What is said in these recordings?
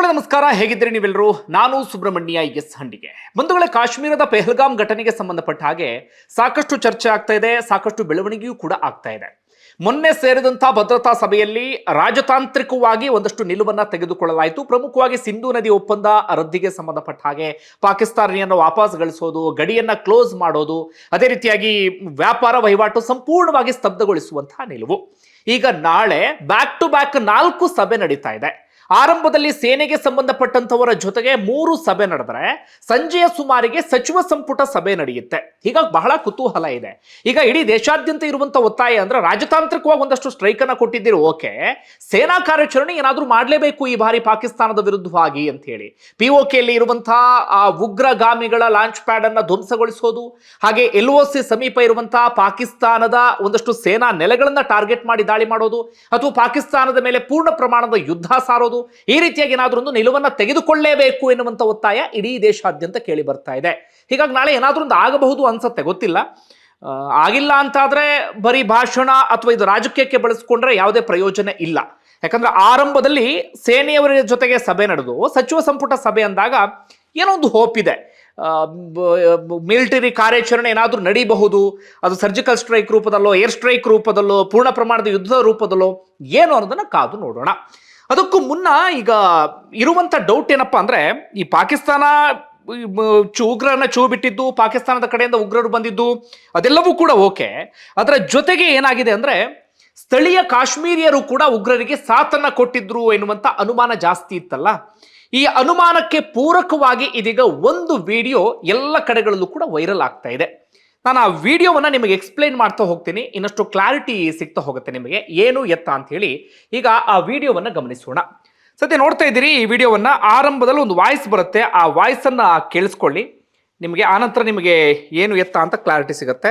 ಬಂಧುಗಳೇ ನಮಸ್ಕಾರ, ಹೇಗಿದ್ದೀರಿ ನೀವೆಲ್ಲರೂ? ನಾನು ಸುಬ್ರಹ್ಮಣ್ಯ ಎಸ್ ಹಂಡಿಗೆ. ಬಂಧುಗಳೇ, ಕಾಶ್ಮೀರದ ಪೆಹಲ್ಗಾಮ್ ಘಟನೆಗೆ ಸಂಬಂಧಪಟ್ಟ ಹಾಗೆ ಸಾಕಷ್ಟು ಚರ್ಚೆ ಆಗ್ತಾ ಇದೆ, ಸಾಕಷ್ಟು ಬೆಳವಣಿಗೆಯೂ ಕೂಡ ಆಗ್ತಾ ಇದೆ. ಮೊನ್ನೆ ಸೇರಿದಂಥ ಭದ್ರತಾ ಸಭೆಯಲ್ಲಿ ರಾಜತಾಂತ್ರಿಕವಾಗಿ ಒಂದಷ್ಟು ನಿಲುವನ್ನ ತೆಗೆದುಕೊಳ್ಳಲಾಯಿತು. ಪ್ರಮುಖವಾಗಿ ಸಿಂಧೂ ನದಿ ಒಪ್ಪಂದ ರದ್ದಿಗೆ ಸಂಬಂಧಪಟ್ಟ ಹಾಗೆ ಪಾಕಿಸ್ತಾನಿಯನ್ನು ವಾಪಸ್ ಗಳಿಸೋದು, ಗಡಿಯನ್ನ ಕ್ಲೋಸ್ ಮಾಡೋದು, ಅದೇ ರೀತಿಯಾಗಿ ವ್ಯಾಪಾರ ವಹಿವಾಟು ಸಂಪೂರ್ಣವಾಗಿ ಸ್ತಬ್ಧಗೊಳಿಸುವಂತಹ ನಿಲುವು. ಈಗ ನಾಳೆ ಬ್ಯಾಕ್ ಟು ಬ್ಯಾಕ್ ನಾಲ್ಕು ಸಭೆ ನಡೀತಾ ಇದೆ. ಆರಂಭದಲ್ಲಿ ಸೇನೆಗೆ ಸಂಬಂಧಪಟ್ಟಂತವರ ಜೊತೆಗೆ ಮೂರು ಸಭೆ ನಡೆದರೆ ಸಂಜೆಯ ಸುಮಾರಿಗೆ ಸಚಿವ ಸಂಪುಟ ಸಭೆ ನಡೆಯುತ್ತೆ. ಹೀಗಾಗಿ ಬಹಳ ಕುತೂಹಲ ಇದೆ. ಈಗ ಇಡೀ ದೇಶಾದ್ಯಂತ ಇರುವಂತ ಒತ್ತಾಯ ಅಂದ್ರೆ ರಾಜತಾಂತ್ರಿಕವಾಗಿ ಒಂದಷ್ಟು ಸ್ಟ್ರೈಕ್ ಅನ್ನ ಕೊಟ್ಟಿದ್ದೀರಿ, ಓಕೆ. ಸೇನಾ ಕಾರ್ಯಾಚರಣೆ ಏನಾದ್ರೂ ಮಾಡಲೇಬೇಕು ಈ ಬಾರಿ ಪಾಕಿಸ್ತಾನದ ವಿರುದ್ಧವಾಗಿ ಅಂತ ಹೇಳಿ. ಪಿ ಒ ಕೆಯಲ್ಲಿ ಇರುವಂತಹ ಆ, ಉಗ್ರಗಾಮಿಗಳ ಲಾಂಚ್ ಪ್ಯಾಡ್ ಅನ್ನ ಧ್ವಂಸಗೊಳಿಸೋದು, ಹಾಗೆ ಎಲ್ ಒ ಸಿ ಸಮೀಪ ಇರುವಂತಹ ಪಾಕಿಸ್ತಾನದ ಒಂದಷ್ಟು ಸೇನಾ ನೆಲೆಗಳನ್ನ ಟಾರ್ಗೆಟ್ ಮಾಡಿ ದಾಳಿ ಮಾಡೋದು, ಅಥವಾ ಪಾಕಿಸ್ತಾನದ ಮೇಲೆ ಪೂರ್ಣ ಪ್ರಮಾಣದ ಯುದ್ಧ ಸಾರೋದು ಈ ರೀತಿಯಾಗಿ ಏನಾದರೂ ಒಂದು ನಿಲುವನ್ನು ತೆಗೆದುಕೊಳ್ಳೇಬೇಕು ಎನ್ನುವಂಥ ಒತ್ತಾಯ ಇಡೀ ದೇಶಾದ್ಯಂತ ಕೇಳಿ ಬರ್ತಾ ಇದೆ. ಹೀಗಾಗಿ ನಾಳೆ ಏನಾದರೂ ಒಂದು ಆಗಬಹುದು ಅನ್ಸತ್ತೆ, ಗೊತ್ತಿಲ್ಲ. ಆಗಿಲ್ಲ ಅಂತಾದರೆ ಬರೀ ಭಾಷಣ ಅಥವಾ ಇದು ರಾಜಕೀಯಕ್ಕೆ ಬಳಸ್ಕೊಂಡ್ರೆ ಯಾವುದೇ ಪ್ರಯೋಜನ ಇಲ್ಲ. ಯಾಕಂದ್ರೆ ಆರಂಭದಲ್ಲಿ ಸೇನೆಯವರ ಜೊತೆಗೆ ಸಭೆ ನಡೆದು, ಸಚಿವ ಸಂಪುಟ ಸಭೆ ಅಂದಾಗ ಏನೋ ಒಂದು ಹೋಪ್ ಇದೆ. ಮಿಲಿಟರಿ ಕಾರ್ಯಾಚರಣೆ ಏನಾದರೂ ನಡೀಬಹುದು, ಅದು ಸರ್ಜಿಕಲ್ ಸ್ಟ್ರೈಕ್ ರೂಪದಲ್ಲೋ ಏರ್ ಸ್ಟ್ರೈಕ್ ರೂಪದಲ್ಲೋ, ಪೂರ್ಣ ಪ್ರಮಾಣದ ಯುದ್ಧದ ರೂಪದಲ್ಲೋ, ಏನು ಅನ್ನೋದನ್ನು ಕಾದು ನೋಡೋಣ. ಅದಕ್ಕೂ ಮುನ್ನ ಈಗ ಇರುವಂತ ಡೌಟ್ ಏನಪ್ಪಾ ಅಂದ್ರೆ, ಈ ಪಾಕಿಸ್ತಾನ ಉಗ್ರನ್ನ ಮ- ಚು ಬಿಟ್ಟಿದ್ದು, ಪಾಕಿಸ್ತಾನದ ಕಡೆಯಿಂದ ಉಗ್ರರು ಬಂದಿದ್ದು, ಅದೆಲ್ಲವೂ ಕೂಡ ಓಕೆ. ಅದರ ಜೊತೆಗೆ ಏನಾಗಿದೆ ಅಂದ್ರೆ, ಸ್ಥಳೀಯ ಕಾಶ್ಮೀರಿಯರು ಕೂಡ ಉಗ್ರರಿಗೆ ಸಾಥನ್ನ ಕೊಟ್ಟಿದ್ರು ಎನ್ನುವಂತ ಅನುಮಾನ ಜಾಸ್ತಿ ಇತ್ತಲ್ಲ. ಈ ಅನುಮಾನಕ್ಕೆ ಪೂರಕವಾಗಿ ಇದೀಗ ಒಂದು ವಿಡಿಯೋ ಎಲ್ಲ ಕಡೆಗಳಲ್ಲೂ ಕೂಡ ವೈರಲ್ ಆಗ್ತಾ ಇದೆ. ನಾನು ಆ ವಿಡಿಯೋವನ್ನು ನಿಮಗೆ ಎಕ್ಸ್ಪ್ಲೈನ್ ಮಾಡ್ತಾ ಹೋಗ್ತೀನಿ. ಇನ್ನಷ್ಟು ಕ್ಲಾರಿಟಿ ಸಿಗ್ತಾ ಹೋಗುತ್ತೆ ನಿಮಗೆ. ಏನು ಎತ್ತ ಅಂತ ಹೇಳಿ ಈಗ ಆ ವಿಡಿಯೋವನ್ನು ಗಮನಿಸೋಣ. ಸದ್ಯ ನೋಡ್ತಾ ಇದ್ದೀರಿ ಈ ವಿಡಿಯೋವನ್ನು ಆರಂಭದಲ್ಲಿ ಒಂದು ವಾಯ್ಸ್ ಬರುತ್ತೆ. ಆ ವಾಯ್ಸನ್ನು ಕೇಳಿಸ್ಕೊಳ್ಳಿ. ನಿಮಗೆ ಆನಂತರ ನಿಮಗೆ ಏನು ಎತ್ತ ಅಂತ ಕ್ಲಾರಿಟಿ ಸಿಗುತ್ತೆ.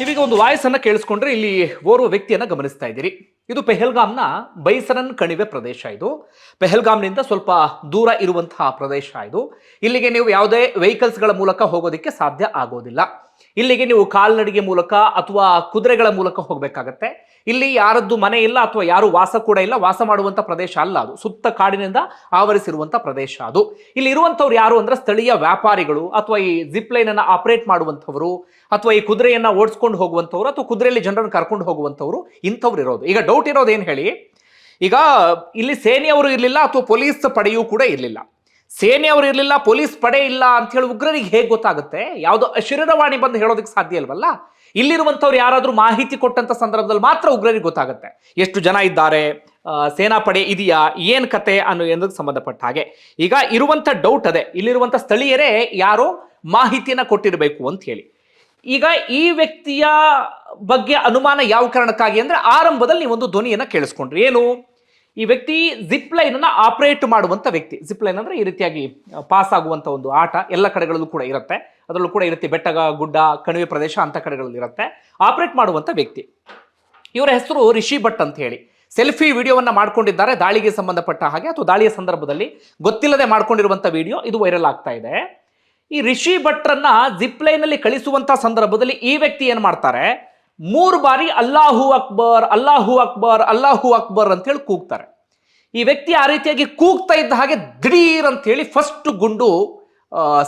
ನಿಮಗೆ ಒಂದು ವಾಯ್ಸನ್ನು ಕೇಳಿಸ್ಕೊಂಡ್ರೆ ಇಲ್ಲಿ ಓರ್ವ ವ್ಯಕ್ತಿಯನ್ನು ಗಮನಿಸ್ತಾ ಇದ್ದೀರಿ. ಇದು ಪೆಹಲ್ಗಾಮ್ನ ಬೈಸರನ್ ಕಣಿವೆ ಪ್ರದೇಶ ಇದು. ಪೆಹಲ್ಗಾಮ್ನಿಂದ ಸ್ವಲ್ಪ ದೂರ ಇರುವಂತಹ ಪ್ರದೇಶ ಇದು. ಇಲ್ಲಿಗೆ ನೀವು ಯಾವುದೇ ವೆಹಿಕಲ್ಸ್ಗಳ ಮೂಲಕ ಹೋಗೋದಕ್ಕೆ ಸಾಧ್ಯ ಆಗೋದಿಲ್ಲ. ಇಲ್ಲಿಗೆ ನೀವು ಕಾಲ್ನಡಿಗೆ ಮೂಲಕ ಅಥವಾ ಕುದುರೆಗಳ ಮೂಲಕ ಹೋಗಬೇಕಾಗತ್ತೆ. ಇಲ್ಲಿ ಯಾರದ್ದು ಮನೆ ಇಲ್ಲ ಅಥವಾ ಯಾರು ವಾಸ ಕೂಡ ಇಲ್ಲ, ವಾಸ ಮಾಡುವಂತ ಪ್ರದೇಶ ಅಲ್ಲ ಅದು. ಸುತ್ತ ಕಾಡಿನಿಂದ ಆವರಿಸಿರುವಂಥ ಪ್ರದೇಶ ಅದು. ಇಲ್ಲಿ ಇರುವಂತವ್ರು ಯಾರು ಅಂದ್ರೆ ಸ್ಥಳೀಯ ವ್ಯಾಪಾರಿಗಳು ಅಥವಾ ಈ ಜಿಪ್ ಲೈನ್ ಅನ್ನ ಆಪರೇಟ್ ಮಾಡುವಂಥವರು ಅಥವಾ ಈ ಕುದುರೆಯನ್ನ ಓಡಿಸ್ಕೊಂಡು ಹೋಗುವಂಥವ್ರು ಅಥವಾ ಕುದುರೆಯಲ್ಲಿ ಜನರನ್ನು ಕರ್ಕೊಂಡು ಹೋಗುವಂಥವ್ರು ಇಂಥವ್ರು ಇರೋದು. ಈಗ ಡೌಟ್ ಇರೋದು ಏನು ಹೇಳಿ? ಈಗ ಇಲ್ಲಿ ಸೇನೆಯವರು ಇರಲಿಲ್ಲ ಅಥವಾ ಪೊಲೀಸ್ ಪಡೆಯೂ ಕೂಡ ಇರಲಿಲ್ಲ. ಸೇನೆಯವರು ಇರಲಿಲ್ಲ, ಪೊಲೀಸ್ ಪಡೆ ಇಲ್ಲ ಅಂತ ಹೇಳಿ ಉಗ್ರರಿಗೆ ಹೇಗೆ ಗೊತ್ತಾಗುತ್ತೆ? ಯಾವುದೋ ಶರೀರವಾಣಿ ಬಂದು ಹೇಳೋದಕ್ಕೆ ಸಾಧ್ಯ ಇಲ್ವಲ್ಲ? ಇಲ್ಲಿರುವಂಥವ್ರು ಯಾರಾದರೂ ಮಾಹಿತಿ ಕೊಟ್ಟಂಥ ಸಂದರ್ಭದಲ್ಲಿ ಮಾತ್ರ ಉಗ್ರರಿಗೆ ಗೊತ್ತಾಗುತ್ತೆ. ಎಷ್ಟು ಜನ ಇದ್ದಾರೆ? ಸೇನಾ ಸೇನಾಪಡೆ ಇದೆಯಾ? ಏನು ಕತೆ ಅನ್ನೋ ಏನಕ್ಕೆ ಸಂಬಂಧಪಟ್ಟ ಹಾಗೆ. ಈಗ ಇರುವಂಥ ಡೌಟ್ ಅದೇ. ಇಲ್ಲಿರುವಂಥ ಸ್ಥಳೀಯರೇ ಯಾರೋ ಮಾಹಿತಿಯನ್ನು ಕೊಟ್ಟಿರಬೇಕು ಅಂತ ಹೇಳಿ. ಈಗ ಈ ವ್ಯಕ್ತಿಯ ಬಗ್ಗೆ ಅನುಮಾನ ಯಾವ ಕಾರಣಕ್ಕಾಗಿ ಅಂದ್ರೆ ಆರಂಭದಲ್ಲಿ ಒಂದು ಧ್ವನಿಯನ್ನು ಕೇಳಿಸ್ಕೊಂಡ್ರಿ. ಏನು? ಈ ವ್ಯಕ್ತಿ ಜಿಪ್ ಲೈನ್ ಅನ್ನ ಆಪರೇಟ್ ಮಾಡುವಂತ ವ್ಯಕ್ತಿ. ಜಿಪ್ ಲೈನ್ ಅಂದ್ರೆ ಈ ರೀತಿಯಾಗಿ ಪಾಸ್ ಆಗುವಂತ ಒಂದು ಆಟ ಎಲ್ಲ ಕಡೆಗಳಲ್ಲೂ ಕೂಡ ಇರುತ್ತೆ. ಅದರಲ್ಲೂ ಕೂಡ ಇರುತ್ತೆ ಬೆಟ್ಟ ಗುಡ್ಡ, ಕಣಿವೆ ಪ್ರದೇಶ ಅಂತ ಕಡೆಗಳಲ್ಲಿ ಇರುತ್ತೆ. ಆಪರೇಟ್ ಮಾಡುವಂತ ವ್ಯಕ್ತಿ. ಇವರ ಹೆಸರು ರಿಷಿ ಭಟ್ ಅಂತ ಹೇಳಿ. ಸೆಲ್ಫಿ ವಿಡಿಯೋವನ್ನು ಮಾಡ್ಕೊಂಡಿದ್ದಾರೆ ದಾಳಿಗೆ ಸಂಬಂಧಪಟ್ಟ ಹಾಗೆ ಅಥವಾ ದಾಳಿಯ ಸಂದರ್ಭದಲ್ಲಿ ಗೊತ್ತಿಲ್ಲದೆ ಮಾಡ್ಕೊಂಡಿರುವಂಥ ವಿಡಿಯೋ ಇದು ವೈರಲ್ ಆಗ್ತಾ ಇದೆ. ಈ ರಿಷಿ ಭಟ್ರನ್ನ ಜಿಪ್ ಲೈನ್ ಅಲ್ಲಿ ಕಳಿಸುವಂತ ಸಂದರ್ಭದಲ್ಲಿ ಈ ವ್ಯಕ್ತಿ ಏನು ಮಾಡ್ತಾರೆ? ಮೂರು ಬಾರಿ ಅಲ್ಲಾಹು ಅಕ್ಬರ್ ಅಲ್ಲಾಹು ಅಕ್ಬರ್ ಅಲ್ಲಾಹು ಅಕ್ಬರ್ ಅಂತ ಹೇಳಿ ಕೂಗ್ತಾರೆ. ಈ ವ್ಯಕ್ತಿ ಆ ರೀತಿಯಾಗಿ ಕೂಗ್ತಾ ಇದ್ದ ಹಾಗೆ ದಿಢೀರ್ ಅಂತ ಹೇಳಿ ಫಸ್ಟ್ ಗುಂಡು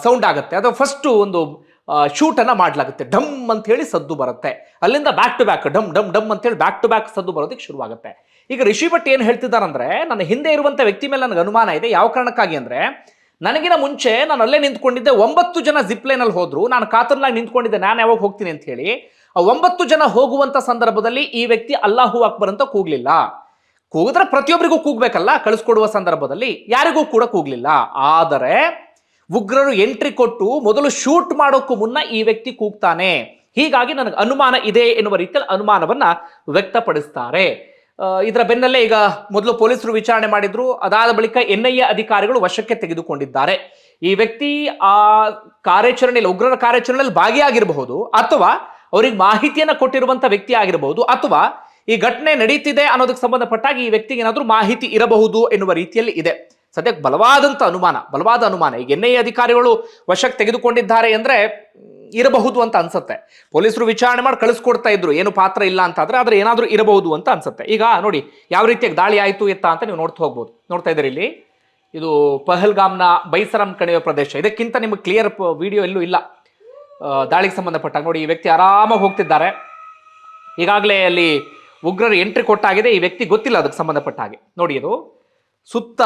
ಸೌಂಡ್ ಆಗುತ್ತೆ. ಅದು ಫಸ್ಟ್ ಒಂದು ಶೂಟನ್ನು ಮಾಡಲಾಗುತ್ತೆ. ಡಮ್ ಅಂತ ಹೇಳಿ ಸದ್ದು ಬರುತ್ತೆ. ಅಲ್ಲಿಂದ ಬ್ಯಾಕ್ ಟು ಬ್ಯಾಕ್ ಡಮ್ ಡಮ್ ಡಮ್ ಅಂತ ಹೇಳಿ ಬ್ಯಾಕ್ ಟು ಬ್ಯಾಕ್ ಸದ್ದು ಬರೋದಕ್ಕೆ ಶುರುವಾಗುತ್ತೆ. ಈಗ ಋಷಿ ಭಟ್ ಏನು ಹೇಳ್ತಿದ್ದಾರಂದ್ರೆ, ನನ್ನ ಹಿಂದೆ ಇರುವಂತ ವ್ಯಕ್ತಿ ಮೇಲೆ ನನಗೆ ಅನುಮಾನ ಇದೆ. ಯಾವ ಕಾರಣಕ್ಕಾಗಿ ಅಂದ್ರೆ, ನನಗಿನ ಮುಂಚೆ ನಾನು ಅಲ್ಲೇ ನಿಂತ್ಕೊಂಡಿದ್ದೆ, ಒಂಬತ್ತು ಜನ ಜಿಪ್ಲೈನಲ್ಲಿ ಹೋದ್ರು. ನಾನು ಕಾತರ್ನಾಗಿ ನಿಂತ್ಕೊಂಡಿದ್ದೆ, ನಾನು ಯಾವಾಗ ಹೋಗ್ತೀನಿ ಅಂತ ಹೇಳಿ. ಒಂಬತ್ತು ಜನ ಹೋಗುವಂತ ಸಂದರ್ಭದಲ್ಲಿ ಈ ವ್ಯಕ್ತಿ ಅಲ್ಲಾಹು ಅಕ್ಬರ್ ಅಂತ ಕೂಗ್ಲಿಲ್ಲ. ಕೂಗಿದ್ರೆ ಪ್ರತಿಯೊಬ್ಬರಿಗೂ ಕೂಗ್ಬೇಕಲ್ಲ, ಕಳಿಸ್ಕೊಡುವ ಸಂದರ್ಭದಲ್ಲಿ ಯಾರಿಗೂ ಕೂಡ ಕೂಗ್ಲಿಲ್ಲ. ಆದರೆ ಉಗ್ರರು ಎಂಟ್ರಿ ಕೊಟ್ಟು ಮೊದಲು ಶೂಟ್ ಮಾಡೋಕ್ಕೂ ಮುನ್ನ ಈ ವ್ಯಕ್ತಿ ಕೂಗ್ತಾನೆ. ಹೀಗಾಗಿ ನನಗೆ ಅನುಮಾನ ಇದೆ ಎನ್ನುವ ರೀತಿಯಲ್ಲಿ ಅನುಮಾನವನ್ನ ವ್ಯಕ್ತಪಡಿಸ್ತಾರೆ. ಇದರ ಬೆನ್ನಲ್ಲೇ ಈಗ ಮೊದಲು ಪೊಲೀಸರು ವಿಚಾರಣೆ ಮಾಡಿದ್ರು. ಅದಾದ ಬಳಿಕ ಎನ್ ಅಧಿಕಾರಿಗಳು ವಶಕ್ಕೆ ತೆಗೆದುಕೊಂಡಿದ್ದಾರೆ. ಈ ವ್ಯಕ್ತಿ ಆ ಕಾರ್ಯಾಚರಣೆಯಲ್ಲಿ, ಉಗ್ರರ ಕಾರ್ಯಾಚರಣೆಯಲ್ಲಿ ಭಾಗಿಯಾಗಿರಬಹುದು. ಅಥವಾ ಅವರಿಗೆ ಮಾಹಿತಿಯನ್ನು ಕೊಟ್ಟಿರುವಂಥ ವ್ಯಕ್ತಿ ಆಗಿರಬಹುದು ಅಥವಾ ಈ ಘಟನೆ ನಡೀತಿದೆ ಅನ್ನೋದಕ್ಕೆ ಸಂಬಂಧಪಟ್ಟಾಗ ಈ ವ್ಯಕ್ತಿಗೆ ಏನಾದರೂ ಮಾಹಿತಿ ಇರಬಹುದು ಎನ್ನುವ ರೀತಿಯಲ್ಲಿ ಇದೆ. ಸದ್ಯಕ್ಕೆ ಬಲವಾದಂಥ ಅನುಮಾನ, ಬಲವಾದ ಅನುಮಾನ ಈಗ ಎನ್ ಐ ಅಧಿಕಾರಿಗಳು ವಶಕ್ಕೆ ತೆಗೆದುಕೊಂಡಿದ್ದಾರೆ ಅಂದರೆ ಇರಬಹುದು ಅಂತ ಅನ್ಸುತ್ತೆ. ಪೊಲೀಸರು ವಿಚಾರಣೆ ಮಾಡಿ ಕಳಿಸ್ಕೊಡ್ತಾ ಇದ್ರು, ಏನು ಪಾತ್ರ ಇಲ್ಲ ಅಂತ ಆದರೆ ಏನಾದರೂ ಇರಬಹುದು ಅಂತ ಅನ್ಸುತ್ತೆ. ಈಗ ನೋಡಿ, ಯಾವ ರೀತಿಯಾಗಿ ದಾಳಿ ಆಯಿತು ಎತ್ತ ಅಂತ ನೀವು ನೋಡ್ತಾ ಹೋಗ್ಬೋದು. ನೋಡ್ತಾ ಇದ್ದೀರಿ ಇಲ್ಲಿ, ಇದು ಪಹಲ್ಗಾಮ್ನ ಬೈಸರಾಮ್ ಕಣಿವೆ ಪ್ರದೇಶ. ಇದಕ್ಕಿಂತ ನಿಮಗೆ ಕ್ಲಿಯರ್ ವಿಡಿಯೋ ಎಲ್ಲೂ ಇಲ್ಲ. ದಾಳಿಗೆ ಸಂಬಂಧಪಟ್ಟ ನೋಡಿ ಈ ವ್ಯಕ್ತಿ ಆರಾಮಾಗಿ ಹೋಗ್ತಿದ್ದಾರೆ. ಈಗಾಗಲೇ ಅಲ್ಲಿ ಉಗ್ರರು ಎಂಟ್ರಿ ಕೊಟ್ಟಾಗಿದೆ, ಈ ವ್ಯಕ್ತಿ ಗೊತ್ತಿಲ್ಲ ಅದಕ್ಕೆ ಸಂಬಂಧಪಟ್ಟ ಹಾಗೆ. ನೋಡಿ ಇದು ಸುತ್ತ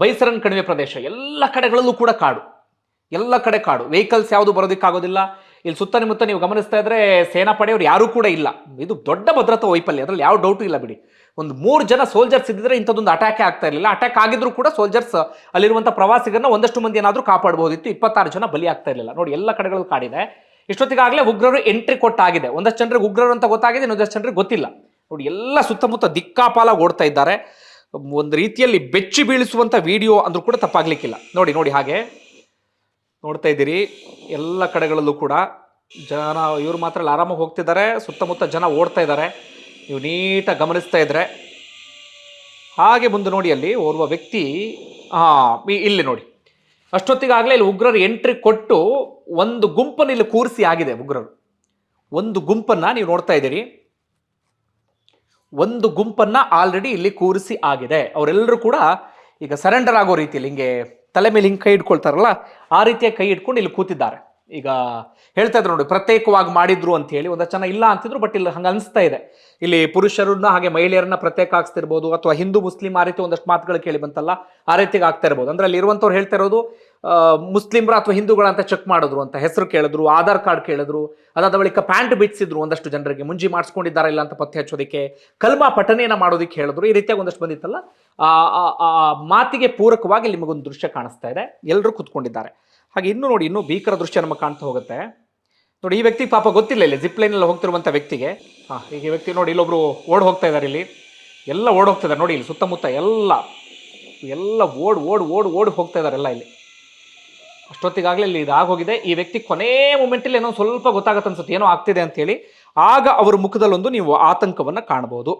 ಬೈಸರನ್ ಕಣಿವೆ ಪ್ರದೇಶ, ಎಲ್ಲ ಕಡೆಗಳಲ್ಲೂ ಕೂಡ ಕಾಡು. ಎಲ್ಲ ಕಡೆ ಕಾಡು. ವೆಹಿಕಲ್ಸ್ ಯಾವುದು ಬರೋದಕ್ಕಾಗೋದಿಲ್ಲ. ಇಲ್ಲಿ ಸುತ್ತಮುತ್ತ ನೀವು ಗಮನಿಸ್ತಾ ಇದ್ರೆ ಸೇನಾ ಪಡೆಯವರು ಯಾರೂ ಕೂಡ ಇಲ್ಲ. ಇದು ದೊಡ್ಡ ಭದ್ರತಾ ವೈಫಲ್ಯ. ಅದರಲ್ಲಿ ಯಾವ ಡೌಟು ಇಲ್ಲ ಬಿಡಿ. ಒಂದು ಮೂರು ಜನ ಸೋಲ್ಜರ್ಸ್ ಇದ್ದಿದ್ರೆ ಇಂಥದ್ದೊಂದು ಅಟ್ಯಾಕೇ ಆಗ್ತಾ ಇರಲಿಲ್ಲ. ಅಟ್ಯಾಕ್ ಆಗಿದ್ರು ಕೂಡ ಸೋಲ್ಜರ್ಸ್ ಅಲ್ಲಿರುವಂಥ ಪ್ರವಾಸಿಗರನ್ನ ಒಂದಷ್ಟು ಮಂದಿ ಏನಾದರೂ ಕಾಪಾಡಬಹುದಿತ್ತು ಇಪ್ಪತ್ತಾರು ಜನ ಬಲಿ ಆಗ್ತಾ ಇರಲಿಲ್ಲ. ನೋಡಿ, ಎಲ್ಲ ಕಡೆಗಳು ಕಾಡಿದೆ. ಇಷ್ಟೊತ್ತಿಗಾಗಲೇ ಉಗ್ರರು ಎಂಟ್ರಿ ಕೊಟ್ಟಾಗಿದೆ. ಒಂದಷ್ಟು ಜನರಿಗೆ ಉಗ್ರರು ಅಂತ ಗೊತ್ತಾಗಿದೆ, ಇನ್ನೊಂದಷ್ಟು ಜನರಿಗೆ ಗೊತ್ತಿಲ್ಲ. ನೋಡಿ, ಎಲ್ಲ ಸುತ್ತಮುತ್ತ ದಿಕ್ಕಾಪಾಲಾಗಿ ಓಡ್ತಾ ಇದ್ದಾರೆ. ಒಂದು ರೀತಿಯಲ್ಲಿ ಬೆಚ್ಚಿ ಬೀಳಿಸುವಂಥ ವಿಡಿಯೋ ಅಂದ್ರೂ ಕೂಡ ತಪ್ಪಾಗ್ಲಿಕ್ಕಿಲ್ಲ. ನೋಡಿ ನೋಡಿ ಹಾಗೆ. ನೋಡ್ತಾ ಇದ್ದೀರಿ, ಎಲ್ಲ ಕಡೆಗಳಲ್ಲೂ ಕೂಡ ಜನ, ಇವರು ಮಾತ್ರ ಆರಾಮಾಗಿ ಹೋಗ್ತಿದ್ದಾರೆ. ಸುತ್ತಮುತ್ತ ಜನ ಓಡ್ತಾ ಇದ್ದಾರೆ. ನೀವು ನೀಟಾಗಿ ಗಮನಿಸ್ತಾ ಇದ್ರೆ, ಹಾಗೆ ಮುಂದೆ ನೋಡಿ ಅಲ್ಲಿ ಓರ್ವ ವ್ಯಕ್ತಿ, ಹಾಂ ಇಲ್ಲಿ ನೋಡಿ. ಅಷ್ಟೊತ್ತಿಗಾಗಲೇ ಇಲ್ಲಿ ಉಗ್ರರು ಎಂಟ್ರಿ ಕೊಟ್ಟು ಒಂದು ಗುಂಪನ್ನು ಇಲ್ಲಿ ಕೂರಿಸಿ ಆಗಿದೆ ಉಗ್ರರು. ಒಂದು ಗುಂಪನ್ನು ನೀವು ನೋಡ್ತಾ ಇದ್ದೀರಿ. ಒಂದು ಗುಂಪನ್ನು ಆಲ್ರೆಡಿ ಇಲ್ಲಿ ಕೂರಿಸಿ ಆಗಿದೆ. ಅವರೆಲ್ಲರೂ ಕೂಡ ಈಗ ಸರೆಂಡರ್ ಆಗೋ ರೀತಿಯಲ್ಲಿ ಹಿಂಗೆ ತಲೆ ಮೇಲೆ ಹಿಂಗೆ ಕೈ ಇಟ್ಕೊಳ್ತಾರಲ್ಲ, ಆ ರೀತಿಯ ಕೈ ಇಟ್ಕೊಂಡು ಇಲ್ಲಿ ಕೂತಿದ್ದಾರೆ. ಈಗ ಹೇಳ್ತಾ ಇದ್ರು ನೋಡಿ, ಪ್ರತ್ಯೇಕವಾಗಿ ಮಾಡಿದ್ರು ಅಂತ ಹೇಳಿ ಒಂದು ಇಲ್ಲ ಅಂತಿದ್ರು ಬಟ್ ಇಲ್ಲಿ ಹಂಗೆ ಅನಿಸ್ತಾ ಇದೆ. ಇಲ್ಲಿ ಪುರುಷರನ್ನ ಹಾಗೆ ಮಹಿಳೆಯರನ್ನ ಪ್ರತ್ಯೇಕ ಹಾಕ್ಸ್ತಿರ್ಬೋದು ಅಥವಾ ಹಿಂದೂ, ಮುಸ್ಲಿಂ ಆ ರೀತಿ ಒಂದಷ್ಟು ಮಾತುಗಳು ಕೇಳಿ ಬಂತಲ್ಲ, ಆ ರೀತಿಗೆ ಆಗ್ತಾ ಇರ್ಬೋದು. ಅಂದ್ರೆ ಅಲ್ಲಿ ಇರುವಂಥವ್ರು ಹೇಳ್ತಾ ಇರೋದು ಮುಸ್ಲಿಮ್ರ ಅಥವಾ ಹಿಂದೂಗಳ ಅಂತ ಚೆಕ್ ಮಾಡಿದ್ರು ಅಂತ ಹೆಸರು ಕೇಳಿದ್ರು, ಆಧಾರ್ ಕಾರ್ಡ್ ಕೇಳಿದ್ರು, ಅದಾದ ಬಳಿಕ ಪ್ಯಾಂಟ್ ಬಿಡಿಸಿದ್ರು ಒಂದಷ್ಟು ಜನರಿಗೆ, ಮುಂಜಿ ಮಾಡಿಸ್ಕೊಂಡಿದ್ದಾರಾ ಇಲ್ಲ ಅಂತ ಪತ್ತೆ ಹಚ್ಚೋದಕ್ಕೆ, ಕಲ್ಮಾ ಪಠನೆಯನ್ನ ಮಾಡೋದಕ್ಕೆ ಹೇಳಿದ್ರು, ಈ ರೀತಿಯಾಗಿ ಒಂದಷ್ಟು ಬಂದಿತ್ತಲ್ಲ, ಆ ಮಾತಿಗೆ ಪೂರಕವಾಗಿ ನಿಮಗೊಂದು ದೃಶ್ಯ ಕಾಣಿಸ್ತಾ ಇದೆ ಎಲ್ಲರೂ ಕುತ್ಕೊಂಡಿದ್ದಾರೆ. ಹಾಗೆ ಇನ್ನೂ ನೋಡಿ, ಇನ್ನೂ ಭೀಕರ ದೃಶ್ಯ ನಮಗೆ ಕಾಣ್ತಾ ಹೋಗುತ್ತೆ. ನೋಡಿ, ಈ ವ್ಯಕ್ತಿ ಪಾಪ ಗೊತ್ತಿಲ್ಲ ಇಲ್ಲಿ ಜಿಪ್ ಲೈನಲ್ಲಿ ಹೋಗ್ತಿರುವಂಥ ವ್ಯಕ್ತಿಗೆ. ಹಾಂ ಈಗ ಈ ವ್ಯಕ್ತಿ ನೋಡಿ, ಇಲ್ಲೊಬ್ರು ಓಡ್ ಹೋಗ್ತಾ ಇದ್ದಾರೆ ಇಲ್ಲಿ. ಎಲ್ಲ ಓಡ್ ಹೋಗ್ತಾ ಇದ್ದಾರೆ ನೋಡಿ, ಇಲ್ಲಿ ಸುತ್ತಮುತ್ತ ಎಲ್ಲ ಎಲ್ಲ ಓಡ್ ಓಡ್ ಓಡ್ ಓಡ್ ಹೋಗ್ತಾ ಇದ್ದಾರೆ ಎಲ್ಲ ಇಲ್ಲಿ. ಅಷ್ಟೊತ್ತಿಗಾಗಲೇ ಇಲ್ಲಿ ಇದಾಗೋಗಿದೆ ಈ ವ್ಯಕ್ತಿ ಕೊನೇ ಮೂಮೆಂಟಲ್ಲಿ ಏನೋ ಸ್ವಲ್ಪ ಗೊತ್ತಾಗತ್ತೆ ಅನ್ಸುತ್ತೆ. ಏನೋ ಆಗ್ತಿದೆ ಅಂತೇಳಿ ಆಗ ಅವ್ರ ಮುಖದಲ್ಲೊಂದು ನೀವು ಆತಂಕವನ್ನು ಕಾಣ್ಬೋದು.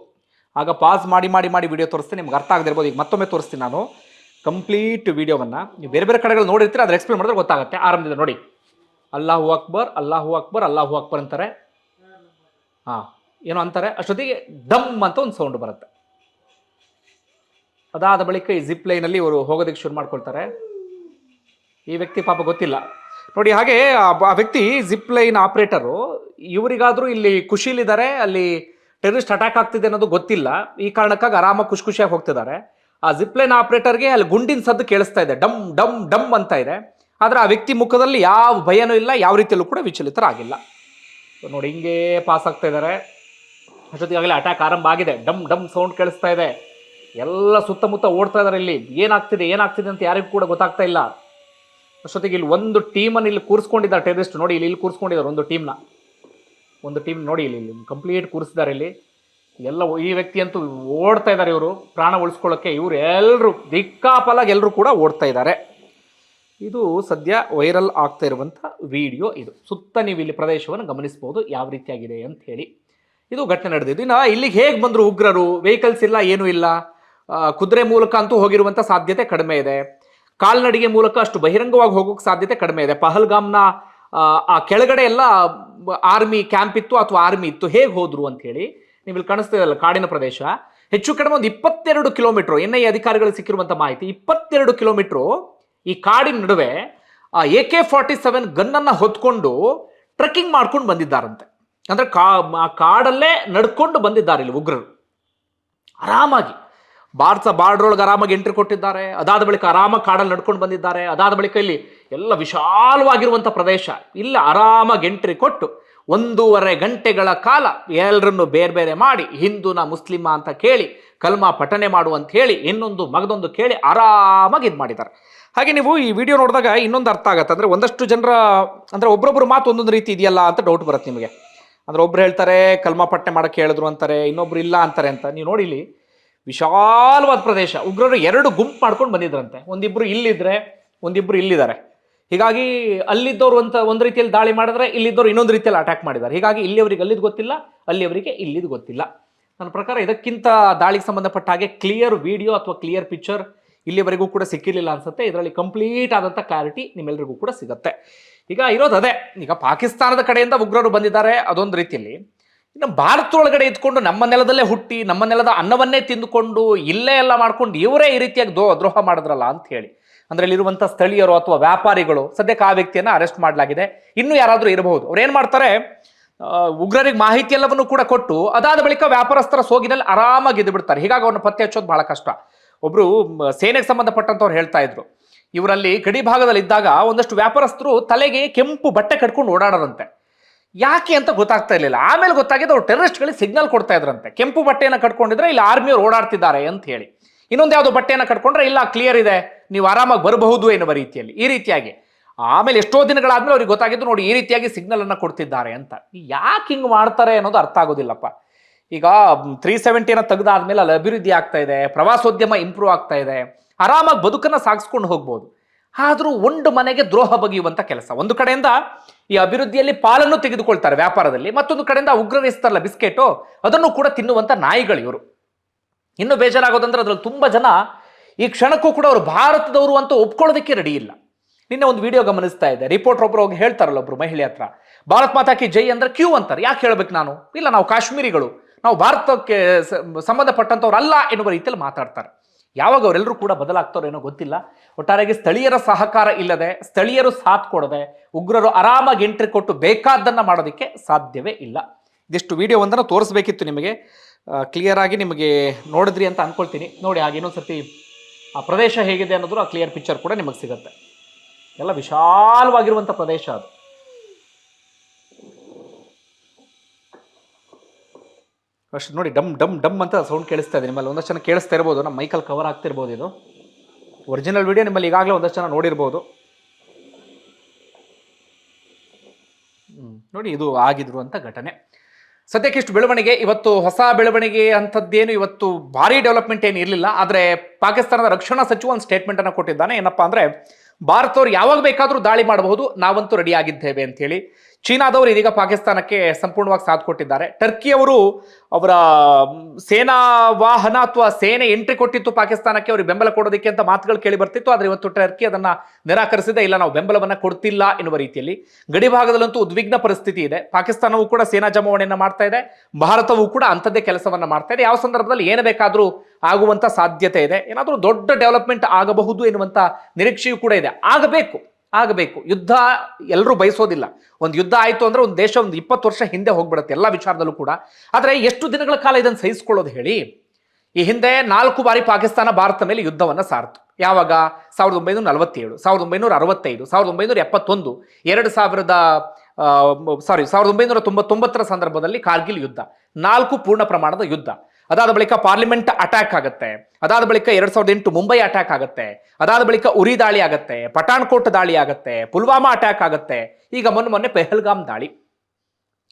ಆಗ ಪಾಸ್ ಮಾಡಿ ಮಾಡಿ ಮಾಡಿ ವಿಡಿಯೋ ತೋರಿಸ್ತೀನಿ. ನಿಮ್ಗೆ ಅರ್ಥ ಆಗದಿರ್ಬೋದು. ಈಗ ಮತ್ತೊಮ್ಮೆ ತೋರಿಸ್ತೀನಿ ನಾನು. ಕಂಪ್ಲೀಟ್ ವಿಡಿಯೋವನ್ನು ನೀವು ಬೇರೆ ಬೇರೆ ಕಡೆಗಳು ನೋಡಿರ್ತೀರ, ಅದ್ರ ಎಕ್ಸ್ಪ್ಲೇನ್ ಮಾಡಿದ್ರೆ ಗೊತ್ತಾಗುತ್ತೆ. ಆರಂಭದಿಂದ ನೋಡಿ. ಅಲ್ಲಾಹು ಅಕ್ಬರ್ ಅಲ್ಲಾಹು ಅಕ್ಬರ್ ಅಲ್ಲಾಹು ಅಕ್ಬರ್ ಅಂತಾರೆ. ಹಾಂ, ಏನೋ ಅಂತಾರೆ. ಅಷ್ಟೊತ್ತಿಗೆ ಡಮ್ ಅಂತ ಒಂದು ಸೌಂಡ್ ಬರುತ್ತೆ. ಅದಾದ ಬಳಿಕ ಈ ಜಿಪ್ ಲೈನಲ್ಲಿ ಇವರು ಹೋಗೋದಕ್ಕೆ ಶುರು ಮಾಡ್ಕೊಳ್ತಾರೆ. ಈ ವ್ಯಕ್ತಿ ಪಾಪ ಗೊತ್ತಿಲ್ಲ. ನೋಡಿ, ಹಾಗೆ ಆ ವ್ಯಕ್ತಿ ಜಿಪ್ ಲೈನ್ ಆಪರೇಟರು ಇವರಿಗಾದ್ರೂ ಇಲ್ಲಿ ಖುಷಿಲಿದ್ದಾರೆ, ಅಲ್ಲಿ ಟೆರರಿಸ್ಟ್ ಅಟ್ಯಾಕ್ ಆಗ್ತಿದೆ ಅನ್ನೋದು ಗೊತ್ತಿಲ್ಲ. ಈ ಕಾರಣಕ್ಕಾಗಿ ಆರಾಮಾಗಿ ಖುಷಿ ಖುಷಿಯಾಗಿ ಹೋಗ್ತಿದ್ದಾರೆ. ಆ ಜಿಪ್ಲೈನ್ ಆಪರೇಟರ್ಗೆ ಅಲ್ಲಿ ಗುಂಡಿನ ಸದ್ದು ಕೇಳಿಸ್ತಾ ಇದೆ. ಡಮ್ ಡಮ್ ಡಮ್ ಅಂತ ಇದೆ. ಆದರೆ ಆ ವ್ಯಕ್ತಿ ಮುಖದಲ್ಲಿ ಯಾವ ಭಯನೂ ಇಲ್ಲ, ಯಾವ ರೀತಿಯಲ್ಲೂ ಕೂಡ ವಿಚಲಿತರಾಗಿಲ್ಲ. ನೋಡಿ, ಹಿಂಗೆ ಪಾಸ್ ಆಗ್ತಾ ಇದ್ದಾರೆ ಅಷ್ಟೊತ್ತಿಗಾಗಲೇ ಅಟ್ಯಾಕ್ ಆರಂಭ ಆಗಿದೆ. ಡಮ್ ಡಮ್ ಸೌಂಡ್ ಕೇಳಿಸ್ತಾ ಇದೆ. ಎಲ್ಲ ಸುತ್ತಮುತ್ತ ಓಡ್ತಾ ಇದ್ದಾರೆ ಇಲ್ಲಿ. ಏನಾಗ್ತಿದೆ ಏನಾಗ್ತಿದೆ ಅಂತ ಯಾರಿಗೂ ಕೂಡ ಗೊತ್ತಾಗ್ತಾ ಇಲ್ಲ. ಅಷ್ಟೊತ್ತಿಗೆ ಇಲ್ಲಿ ಒಂದು ಟೀಮನ್ನು ಇಲ್ಲಿ ಕೂರಿಸ್ಕೊಂಡಿದ್ದಾರೆ ಟೆರರಿಸ್ಟ್ ನೋಡಿ, ಇಲ್ಲಿ ಇಲ್ಲಿ ಕೂರಿಸ್ಕೊಂಡಿದ್ದಾರೆ ಒಂದು ಟೀಮ್ನ ಒಂದು ಟೀಮ್ ನೋಡಿ, ಇಲ್ಲಿ ಇಲ್ಲಿ ಕಂಪ್ಲೀಟ್ ಕೂರಿಸಿದ್ದಾರೆ ಇಲ್ಲಿ. ಎಲ್ಲ ಈ ವ್ಯಕ್ತಿ ಅಂತೂ ಓಡ್ತಾ ಇದ್ದಾರೆ ಇವರು. ಪ್ರಾಣ ಉಳಿಸ್ಕೊಳ್ಳೋಕ್ಕೆ ಇವರು ಎಲ್ಲರೂ ದಿಕ್ಕಾಪಲಾಗಿ ಎಲ್ಲರೂ ಕೂಡ ಓಡ್ತಾ ಇದ್ದಾರೆ. ಇದು ಸದ್ಯ ವೈರಲ್ ಆಗ್ತಾ ಇರುವಂಥ ವಿಡಿಯೋ ಇದು. ಸುತ್ತ ನೀವು ಇಲ್ಲಿ ಪ್ರದೇಶವನ್ನು ಗಮನಿಸ್ಬೋದು ಯಾವ ರೀತಿಯಾಗಿದೆ ಅಂತ ಹೇಳಿ. ಇದು ಘಟನೆ ನಡೆದಿದ್ದು. ಇನ್ನು ಇಲ್ಲಿಗೆ ಹೇಗೆ ಬಂದರು ಉಗ್ರರು? ವೆಹಿಕಲ್ಸ್ ಇಲ್ಲ ಏನೂ ಇಲ್ಲ. ಕುದುರೆ ಮೂಲಕ ಅಂತೂ ಹೋಗಿರುವಂಥ ಸಾಧ್ಯತೆ ಕಡಿಮೆ ಇದೆ. ಕಾಲ್ನಡಿಗೆ ಮೂಲಕ ಅಷ್ಟು ಬಹಿರಂಗವಾಗಿ ಹೋಗೋಕೆ ಸಾಧ್ಯತೆ ಕಡಿಮೆ ಇದೆ. ಪಹಲ್ಗಾಮ್ನ ಆ, ಕೆಳಗಡೆ ಎಲ್ಲ ಆರ್ಮಿ ಕ್ಯಾಂಪ್ ಇತ್ತು ಅಥವಾ ಆರ್ಮಿ ಇತ್ತು. ಹೇಗೆ ಹೋದ್ರು ಅಂತ ನೀವು ಇಲ್ಲಿ ಕಾಣಿಸ್ತಿದಲ್ಲ ಕಾಡಿನ ಪ್ರದೇಶ? ಹೆಚ್ಚು ಕಡಿಮೆ ಒಂದು ಇಪ್ಪತ್ತೆರಡು ಕಿಲೋಮೀಟರ್. ಎನ್ ಐ ಅಧಿಕಾರಿಗಳು ಸಿಕ್ಕಿರುವಂಥ ಮಾಹಿತಿ, ಇಪ್ಪತ್ತೆರಡು ಕಿಲೋಮೀಟ್ರು ಈ ಕಾಡಿನ ನಡುವೆ ಎ ಕೆ ಫಾರ್ಟಿ ಸೆವೆನ್ ಗನ್ನನ್ನು ಹೊತ್ಕೊಂಡು ಟ್ರೆಕ್ಕಿಂಗ್ ಮಾಡ್ಕೊಂಡು ಬಂದಿದ್ದಾರಂತೆ. ಅಂದ್ರೆ ಕಾ ಕಾಡಲ್ಲೇ ನಡ್ಕೊಂಡು ಬಂದಿದ್ದಾರೆ ಇಲ್ಲಿ ಉಗ್ರರು. ಆರಾಮಾಗಿ. ಭಾರತ ಬಾರ್ಡರ್ ಒಳಗೆ ಆರಾಮಾಗಿ ಎಂಟ್ರಿ ಕೊಟ್ಟಿದ್ದಾರೆ. ಅದಾದ ಬಳಿಕ ಆರಾಮಾಗಿ ಕಾಡಲ್ಲಿ ನಡ್ಕೊಂಡು ಬಂದಿದ್ದಾರೆ. ಅದಾದ ಬಳಿಕ ಇಲ್ಲಿ ಎಲ್ಲ ವಿಶಾಲವಾಗಿರುವಂಥ ಪ್ರದೇಶ. ಇಲ್ಲ, ಆರಾಮಾಗಿ ಎಂಟ್ರಿ ಕೊಟ್ಟು ಒಂದೂವರೆ ಗಂಟೆಗಳ ಕಾಲ ಎಲ್ಲರನ್ನು ಬೇರೆ ಬೇರೆ ಮಾಡಿ ಹಿಂದೂನ ಮುಸ್ಲಿಮ ಅಂತ ಕೇಳಿ, ಕಲ್ಮಾ ಪಠನೆ ಮಾಡು ಅಂತ ಹೇಳಿ ಇನ್ನೊಂದು ಮಗದೊಂದು ಕೇಳಿ ಆರಾಮಾಗಿ ಇದು ಮಾಡಿದ್ದಾರೆ. ಹಾಗೆ ನೀವು ಈ ವಿಡಿಯೋ ನೋಡಿದಾಗ ಇನ್ನೊಂದು ಅರ್ಥ ಆಗುತ್ತೆ. ಅಂದರೆ ಒಂದಷ್ಟು ಜನರ, ಅಂದರೆ ಒಬ್ಬರೊಬ್ಬರು ಮಾತು ಒಂದೊಂದು ರೀತಿ ಇದೆಯಲ್ಲ ಅಂತ ಡೌಟ್ ಬರುತ್ತೆ ನಿಮಗೆ. ಅಂದರೆ ಒಬ್ರು ಹೇಳ್ತಾರೆ, ಕಲ್ಮಾ ಪಟ್ಟೆ ಮಾಡಕ್ಕೆ ಹೇಳಿದ್ರು ಅಂತಾರೆ, ಇನ್ನೊಬ್ರು ಇಲ್ಲ ಅಂತಾರೆ ಅಂತ. ನೀವು ನೋಡಿ ಇಲ್ಲಿ, ವಿಶಾಲವಾದ ಪ್ರದೇಶ. ಉಗ್ರರು ಎರಡು ಗುಂಪು ಮಾಡ್ಕೊಂಡು ಬಂದಿದ್ರಂತೆ. ಒಂದಿಬ್ಬರು ಇಲ್ಲಿದ್ರೆ ಒಂದಿಬ್ಬರು ಇಲ್ಲಿದ್ದಾರೆ. ಹೀಗಾಗಿ ಅಲ್ಲಿದ್ದವ್ರು ಅಂತ ಒಂದು ರೀತಿಯಲ್ಲಿ ದಾಳಿ ಮಾಡಿದ್ರೆ ಇಲ್ಲಿದ್ದವ್ರು ಇನ್ನೊಂದು ರೀತಿಯಲ್ಲಿ ಅಟ್ಯಾಕ್ ಮಾಡಿದ್ದಾರೆ. ಹೀಗಾಗಿ ಇಲ್ಲಿಯವರಿಗೆ ಅಲ್ಲಿದ್ದು ಗೊತ್ತಿಲ್ಲ, ಅಲ್ಲಿಯವರಿಗೆ ಇಲ್ಲಿದ್ದು ಗೊತ್ತಿಲ್ಲ. ನನ್ನ ಪ್ರಕಾರ ಇದಕ್ಕಿಂತ ದಾಳಿಗೆ ಸಂಬಂಧಪಟ್ಟ ಹಾಗೆ ಕ್ಲಿಯರ್ ವಿಡಿಯೋ ಅಥವಾ ಕ್ಲಿಯರ್ ಪಿಕ್ಚರ್ ಇಲ್ಲಿವರೆಗೂ ಕೂಡ ಸಿಕ್ಕಿರಲಿಲ್ಲ ಅನ್ಸುತ್ತೆ. ಇದರಲ್ಲಿ ಕಂಪ್ಲೀಟ್ ಆದಂಥ ಕ್ಲಾರಿಟಿ ನಿಮ್ಮೆಲ್ಲರಿಗೂ ಕೂಡ ಸಿಗುತ್ತೆ. ಈಗ ಇರೋದು ಅದೇ. ಈಗ ಪಾಕಿಸ್ತಾನದ ಕಡೆಯಿಂದ ಉಗ್ರರು ಬಂದಿದ್ದಾರೆ ಅದೊಂದು ರೀತಿಯಲ್ಲಿ. ಇನ್ನು ಭಾರತದೊಳಗಡೆ ಇದ್ಕೊಂಡು ನಮ್ಮ ನೆಲದಲ್ಲೇ ಹುಟ್ಟಿ, ನಮ್ಮ ನೆಲದ ಅನ್ನವನ್ನೇ ತಿಂದುಕೊಂಡು ಇಲ್ಲೇ ಎಲ್ಲ ಮಾಡ್ಕೊಂಡು ಇವರೇ ಈ ರೀತಿಯಾಗಿ ದೋ ದ್ರೋಹ ಮಾಡಿದ್ರಲ್ಲ ಅಂತ ಹೇಳಿ. ಅಂದ್ರೆ ಇಲ್ಲಿರುವಂಥ ಸ್ಥಳೀಯರು ಅಥವಾ ವ್ಯಾಪಾರಿಗಳು ಸದ್ಯಕ್ಕೆ ಆ ವ್ಯಕ್ತಿಯನ್ನು ಅರೆಸ್ಟ್ ಮಾಡಲಾಗಿದೆ. ಇನ್ನು ಯಾರಾದರೂ ಇರಬಹುದು. ಅವ್ರು ಏನು ಮಾಡ್ತಾರೆ ಉಗ್ರರಿಗೆ ಮಾಹಿತಿ ಎಲ್ಲವನ್ನು ಕೂಡ ಕೊಟ್ಟು ಅದಾದ ಬಳಿಕ ವ್ಯಾಪಾರಸ್ಥರ ಸೋಗಿನಲ್ಲಿ ಆರಾಮಾಗಿ ಇದ್ದು ಬಿಡ್ತಾರೆ. ಹೀಗಾಗಿ ಅವ್ರನ್ನ ಪತ್ತೆ ಹಚ್ಚೋದು ಬಹಳ ಕಷ್ಟ. ಒಬ್ರು ಸೇನೆಗೆ ಸಂಬಂಧಪಟ್ಟಂತವ್ರು ಹೇಳ್ತಾ ಇದ್ರು. ಇವರಲ್ಲಿ ಗಡಿ ಭಾಗದಲ್ಲಿ ಇದ್ದಾಗ ಒಂದಷ್ಟು ವ್ಯಾಪಾರಸ್ಥರು ತಲೆಗೆ ಕೆಂಪು ಬಟ್ಟೆ ಕಟ್ಕೊಂಡು ಓಡಾಡೋರಂತೆ. ಯಾಕೆ ಅಂತ ಗೊತ್ತಾಗ್ತಾ ಇರಲಿಲ್ಲ. ಆಮೇಲೆ ಗೊತ್ತಾಗಿದೆ ಅವ್ರು ಟೆರರಿಸ್ಟ್ಗಳಿಗೆ ಸಿಗ್ನಲ್ ಕೊಡ್ತಾ ಇದ್ರಂತೆ. ಕೆಂಪು ಬಟ್ಟೆಯನ್ನು ಕಟ್ಕೊಂಡಿದ್ರೆ ಇಲ್ಲಿ ಆರ್ಮಿಯವ್ರು ಓಡಾಡ್ತಿದ್ದಾರೆ ಅಂತ ಹೇಳಿ. ಇನ್ನೊಂದು ಯಾವುದೋ ಬಟ್ಟೆಯನ್ನು ಕಟ್ಕೊಂಡ್ರೆ ಇಲ್ಲ ಕ್ಲಿಯರ್ ಇದೆ. ನೀವು ಆರಾಮಾಗಿ ಬರಬಹುದು ಎನ್ನುವ ರೀತಿಯಲ್ಲಿ. ಈ ರೀತಿಯಾಗಿ. ಆಮೇಲೆ ಎಷ್ಟೋ ದಿನಗಳಾದ್ಮೇಲೆ ಅವ್ರಿಗೆ ಗೊತ್ತಾಗಿದ್ದು ನೋಡಿ, ಈ ರೀತಿಯಾಗಿ ಸಿಗ್ನಲ್ ಅನ್ನ ಕೊಡ್ತಿದ್ದಾರೆ ಅಂತ. ಯಾಕೆ ಹಿಂಗೆ ಮಾಡ್ತಾರೆ ಅನ್ನೋದು ಅರ್ಥ ಆಗೋದಿಲ್ಲಪ್ಪ. ಈಗ ತ್ರೀ ಸೆವೆಂಟಿನ ತೆಗೆದಾದ್ಮೇಲೆ ಅಲ್ಲಿ ಅಭಿವೃದ್ಧಿ ಆಗ್ತಾ ಇದೆ, ಪ್ರವಾಸೋದ್ಯಮ ಇಂಪ್ರೂವ್ ಆಗ್ತಾ ಇದೆ, ಆರಾಮಾಗಿ ಬದುಕನ್ನ ಸಾಗಿಸ್ಕೊಂಡು ಹೋಗ್ಬೋದು. ಆದರೂ ಒಂದು ಮನೆಗೆ ದ್ರೋಹ ಬಗೆಯುವಂತ ಕೆಲಸ. ಒಂದು ಕಡೆಯಿಂದ ಈ ಅಭಿವೃದ್ಧಿಯಲ್ಲಿ ಪಾಲನ್ನು ತೆಗೆದುಕೊಳ್ತಾರೆ ವ್ಯಾಪಾರದಲ್ಲಿ, ಮತ್ತೊಂದು ಕಡೆಯಿಂದ ಉಗ್ರರಿಸ್ತಾರಲ್ಲ ಬಿಸ್ಕೆಟು, ಅದನ್ನು ಕೂಡ ತಿನ್ನುವಂತ ನಾಯಿಗಳು ಇವರು. ಇನ್ನು ಬೇಜಾರಾಗೋದಂದ್ರೆ ಅದ್ರಲ್ಲಿ ತುಂಬಾ ಜನ ಈ ಕ್ಷಣಕ್ಕೂ ಕೂಡ ಅವರು ಭಾರತದವರು ಅಂತ ಒಪ್ಕೊಳ್ಳೋದಕ್ಕೆ ರೆಡಿ ಇಲ್ಲ. ನಿನ್ನೆ ಒಂದು ವಿಡಿಯೋ ಗಮನಿಸ್ತಾ ಇದ್ದೆ. ರಿಪೋರ್ಟರ್ ಒಬ್ಬರು ಹೋಗಿ ಹೇಳ್ತಾರಲ್ಲ ಒಬ್ರು ಮಹಿಳೆ ಹತ್ರ. ಭಾರತ್ ಮಾತಾಕಿ ಜೈ ಅಂದ್ರೆ ಕ್ಯೂ ಅಂತಾರೆ. ಯಾಕೆ ಹೇಳ್ಬೇಕು ನಾನು? ಇಲ್ಲ, ನಾವು ಕಾಶ್ಮೀರಿಗಳು. ನಾವು ಭಾರತಕ್ಕೆ ಸಂಬಂಧಪಟ್ಟಂಥವ್ರು ಅಲ್ಲ ಎನ್ನುವ ರೀತಿಯಲ್ಲಿ ಮಾತಾಡ್ತಾರೆ. ಯಾವಾಗ ಅವರೆಲ್ಲರೂ ಕೂಡ ಬದಲಾಗ್ತಾರೋ ಏನೋ ಗೊತ್ತಿಲ್ಲ. ಒಟ್ಟಾರೆಗೆ ಸ್ಥಳೀಯರ ಸಹಕಾರ ಇಲ್ಲದೆ, ಸ್ಥಳೀಯರು ಸಾಥ್ ಕೊಡದೆ, ಉಗ್ರರು ಆರಾಮಾಗಿ ಎಂಟ್ರಿ ಕೊಟ್ಟು ಬೇಕಾದ್ದನ್ನು ಮಾಡೋದಕ್ಕೆ ಸಾಧ್ಯವೇ ಇಲ್ಲ. ಇದಿಷ್ಟು ವಿಡಿಯೋ ಒಂದನ್ನು ತೋರಿಸ್ಬೇಕಿತ್ತು ನಿಮಗೆ. ಕ್ಲಿಯರ್ ಆಗಿ ನಿಮಗೆ ನೋಡಿದ್ರಿ ಅಂತ ಅನ್ಕೊಳ್ತೀನಿ. ನೋಡಿ, ಹಾಗೆ ಇನ್ನೊಂದು ಸರ್ತಿ ಆ ಪ್ರದೇಶ ಹೇಗಿದೆ ಅನ್ನೋದು ಆ ಕ್ಲಿಯರ್ ಪಿಕ್ಚರ್ ಕೂಡ ನಿಮಗೆ ಸಿಗುತ್ತೆ. ಎಲ್ಲ ವಿಶಾಲವಾಗಿರುವಂಥ ಪ್ರದೇಶ ಅದು. ಅಷ್ಟು ನೋಡಿ ಡಮ್ ಡಮ್ ಡಮ್ ಅಂತ ಸೌಂಡ್ ಕೇಳಿಸ್ತಾ ಇದೆ. ನಿಮ್ಮಲ್ಲಿ ಒಂದಷ್ಟು ಜನ ಕೇಳಿಸ್ತಾ ಇರ್ಬೋದು. ನಮ್ಮ ಮೈಕಲ್ ಕವರ್ ಆಗ್ತಿರ್ಬೋದು ಇದು. ಒರಿಜಿನಲ್ ವಿಡಿಯೋ ನಿಮ್ಮಲ್ಲಿ ಈಗಾಗಲೇ ಒಂದಷ್ಟು ಜನ ನೋಡಿರ್ಬೋದು. ನೋಡಿ ಇದು ಆಗಿದ್ರು ಅಂತ ಘಟನೆ. ಸದ್ಯಕ್ಕೆ ಇಷ್ಟು ಬೆಳವಣಿಗೆ, ಇವತ್ತು ಹೊಸ ಬೆಳವಣಿಗೆ ಅಂಥದ್ದೇನು ಇವತ್ತು ಭಾರಿ ಡೆವಲಪ್ಮೆಂಟ್ ಏನು ಇರಲಿಲ್ಲ. ಆದರೆ ಪಾಕಿಸ್ತಾನದ ರಕ್ಷಣಾ ಸಚಿವ ಒಂದು ಸ್ಟೇಟ್ಮೆಂಟನ್ನು ಕೊಟ್ಟಿದ್ದಾನೆ. ಏನಪ್ಪಾ ಅಂದ್ರೆ ಭಾರತವ್ರು ಯಾವಾಗ ಬೇಕಾದರೂ ದಾಳಿ ಮಾಡಬಹುದು, ನಾವಂತೂ ರೆಡಿ ಆಗಿದ್ದೇವೆ ಅಂತ ಹೇಳಿ ಚೀನಾದವರು ಇದೀಗ ಪಾಕಿಸ್ತಾನಕ್ಕೆ ಸಂಪೂರ್ಣವಾಗಿ ಸಾಥ್ ಕೊಟ್ಟಿದ್ದಾರೆ. ಟರ್ಕಿಯವರು ಅವರ ಸೇನಾ ವಾಹನ ಅಥವಾ ಸೇನೆ ಎಂಟ್ರಿ ಕೊಟ್ಟಿತ್ತು ಪಾಕಿಸ್ತಾನಕ್ಕೆ, ಅವರಿಗೆ ಬೆಂಬಲ ಕೊಡೋದಕ್ಕೆ ಅಂತ ಮಾತುಗಳು ಕೇಳಿ ಬರ್ತಿತ್ತು, ಆದರೆ ಇವತ್ತು ಟರ್ಕಿ ಅದನ್ನು ನಿರಾಕರಿಸಿದೆ. ಇಲ್ಲ, ನಾವು ಬೆಂಬಲವನ್ನು ಕೊಡ್ತಿಲ್ಲ ಎನ್ನುವ ರೀತಿಯಲ್ಲಿ ಗಡಿ ಭಾಗದಲ್ಲಂತೂ ಉದ್ವಿಗ್ನ ಪರಿಸ್ಥಿತಿ ಇದೆ. ಪಾಕಿಸ್ತಾನವು ಕೂಡ ಸೇನಾ ಜಮಾವಣೆಯನ್ನು ಮಾಡ್ತಾ ಇದೆ. ಭಾರತವು ಕೂಡ ಅಂಥದ್ದೇ ಕೆಲಸವನ್ನು ಮಾಡ್ತಾ ಇದೆ. ಯಾವ ಸಂದರ್ಭದಲ್ಲಿ ಏನು ಬೇಕಾದರೂ ಆಗುವಂತ ಸಾಧ್ಯತೆ ಇದೆ. ಏನಾದರೂ ದೊಡ್ಡ ಡೆವಲಪ್ಮೆಂಟ್ ಆಗಬಹುದು ಎನ್ನುವಂಥ ನಿರೀಕ್ಷೆಯೂ ಕೂಡ ಇದೆ. ಆಗಬೇಕು ಆಗಬೇಕು. ಯುದ್ಧ ಎಲ್ಲರೂ ಬಯಸೋದಿಲ್ಲ. ಒಂದು ಯುದ್ಧ ಆಯಿತು ಅಂದ್ರೆ ಒಂದು ದೇಶ ಒಂದು ಇಪ್ಪತ್ತು ವರ್ಷ ಹಿಂದೆ ಹೋಗ್ಬಿಡುತ್ತೆ, ಎಲ್ಲ ವಿಚಾರದಲ್ಲೂ ಕೂಡ. ಆದರೆ ಎಷ್ಟು ದಿನಗಳ ಕಾಲ ಇದನ್ನು ಸಹಿಸ್ಕೊಳ್ಳೋದು ಹೇಳಿ? ಈ ಹಿಂದೆ ನಾಲ್ಕು ಬಾರಿ ಪಾಕಿಸ್ತಾನ ಭಾರತ ಮೇಲೆ ಯುದ್ಧವನ್ನು ಸಾರ್ತು. ಯಾವಾಗ? ಸಾವಿರದ ಒಂಬೈನೂರ ನಲವತ್ತೇಳು, ಸಾವಿರದ ಒಂಬೈನೂರ ಅರವತ್ತೈದು, ಸಾವಿರದ ಒಂಬೈನೂರ ಎಪ್ಪತ್ತೊಂದು, ಎರಡು ಸಾವಿರದ ಸಾರಿ ಸಾವಿರದ ಒಂಬೈನೂರ ತೊಂಬತ್ತೊಂಬತ್ತರ ಸಂದರ್ಭದಲ್ಲಿ ಕಾರ್ಗಿಲ್ ಯುದ್ಧ. ನಾಲ್ಕು ಪೂರ್ಣ ಪ್ರಮಾಣದ ಯುದ್ಧ. ಅದಾದ ಬಳಿಕ ಪಾರ್ಲಿಮೆಂಟ್ ಅಟ್ಯಾಕ್ ಆಗುತ್ತೆ. ಅದಾದ ಬಳಿಕ ಎರಡ್ ಸಾವಿರದ ಎಂಟು ಮುಂಬೈ ಅಟ್ಯಾಕ್ ಆಗುತ್ತೆ. ಅದಾದ ಬಳಿಕ ಉರಿ ದಾಳಿ ಆಗುತ್ತೆ. ಪಠಾಣ್ಕೋಟ್ ದಾಳಿ ಆಗುತ್ತೆ. ಪುಲ್ವಾಮಾ ಅಟ್ಯಾಕ್ ಆಗುತ್ತೆ. ಈಗ ಮೊನ್ನೆ ಮೊನ್ನೆ ಪೆಹಲ್ಗಾಮ್ ದಾಳಿ.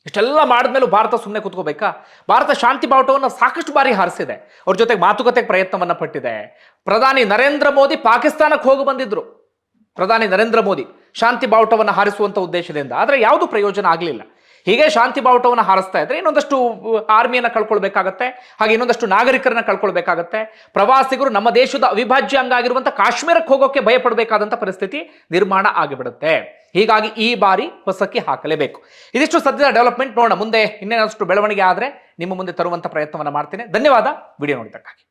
ಇಷ್ಟೆಲ್ಲ ಮಾಡಿದ್ಮೇಲೂ ಭಾರತ ಸುಮ್ಮನೆ ಕೂತ್ಕೋಬೇಕಾ? ಭಾರತ ಶಾಂತಿ ಬಾವುಟವನ್ನು ಸಾಕಷ್ಟು ಬಾರಿ ಹಾರಿಸಿದೆ. ಅವ್ರ ಜೊತೆಗೆ ಮಾತುಕತೆಗೆ ಪ್ರಯತ್ನವನ್ನ ಪಟ್ಟಿದೆ. ಪ್ರಧಾನಿ ನರೇಂದ್ರ ಮೋದಿ ಪಾಕಿಸ್ತಾನಕ್ಕೆ ಹೋಗಿ ಬಂದಿದ್ರು. ಪ್ರಧಾನಿ ನರೇಂದ್ರ ಮೋದಿ ಶಾಂತಿ ಬಾವುಟವನ್ನು ಹಾರಿಸುವಂತ ಉದ್ದೇಶದಿಂದ. ಆದರೆ ಯಾವುದು ಪ್ರಯೋಜನ ಆಗಲಿಲ್ಲ. ಹೀಗೆ ಶಾಂತಿ ಬಾವುಟವನ್ನು ಹಾರಿಸ್ತಾ ಇದ್ರೆ ಇನ್ನೊಂದಷ್ಟು ಆರ್ಮಿಯನ್ನು ಕಳ್ಕೊಳ್ಬೇಕಾಗತ್ತೆ, ಹಾಗೆ ಇನ್ನೊಂದಷ್ಟು ನಾಗರಿಕರನ್ನ ಕಳ್ಕೊಳ್ಬೇಕಾಗತ್ತೆ. ಪ್ರವಾಸಿಗರು ನಮ್ಮ ದೇಶದ ಅವಿಭಾಜ್ಯ ಅಂಗ ಆಗಿರುವಂಥ ಕಾಶ್ಮೀರಕ್ಕೆ ಹೋಗೋಕೆ ಭಯಪಡಬೇಕಾದಂಥ ಪರಿಸ್ಥಿತಿ ನಿರ್ಮಾಣ ಆಗಿಬಿಡುತ್ತೆ. ಹೀಗಾಗಿ ಈ ಬಾರಿ ಹೊಸಕಿ ಹಾಕಲೇಬೇಕು. ಇದಿಷ್ಟು ಸದ್ಯದ ಡೆವಲಪ್ಮೆಂಟ್ ನೋಡೋಣ. ಮುಂದೆ ಇನ್ನೇನಷ್ಟು ಬೆಳವಣಿಗೆ ಆದರೆ ನಿಮ್ಮ ಮುಂದೆ ತರುವಂಥ ಪ್ರಯತ್ನವನ್ನು ಮಾಡ್ತೇನೆ. ಧನ್ಯವಾದ. ವಿಡಿಯೋ ನೋಡಿದ್ದಕ್ಕಾಗಿ.